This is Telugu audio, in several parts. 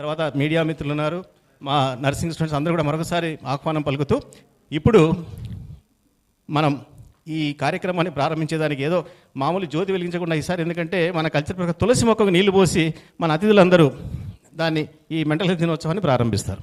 తర్వాత మీడియా మిత్రులు ఉన్నారు. మా నర్సింగ్ స్టూడెంట్స్ అందరూ కూడా మరొకసారి ఆహ్వానం పలుకుతూ ఇప్పుడు మనం ఈ కార్యక్రమాన్ని ప్రారంభించేదానికి ఏదో మామూలు జ్యోతి వెలిగించకుండా ఈసారి ఎందుకంటే మన కల్చర్ ప్రకారం తులసి మొక్కకు నీళ్ళు పోసి మన అతిథులందరూ దాన్ని ఈ మెంటల్ హెల్త్ దినోత్సవాన్ని ప్రారంభిస్తారు.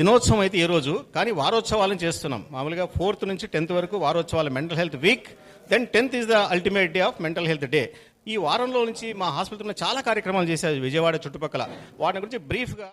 దినోత్సవం అయితే ఈ రోజు కానీ వారోత్సవాలను చేస్తున్నాం. మామూలుగా ఫోర్త్ నుంచి టెన్త్ వరకు వారోత్సవాలు mental health week then tenth is the ultimate day of mental health day. ఈ వారంలో నుంచి మా హాస్పిటల్లో చాలా కార్యక్రమాలు చేశారు విజయవాడ చుట్టుపక్కల. వాటి గురించి బ్రీఫ్గా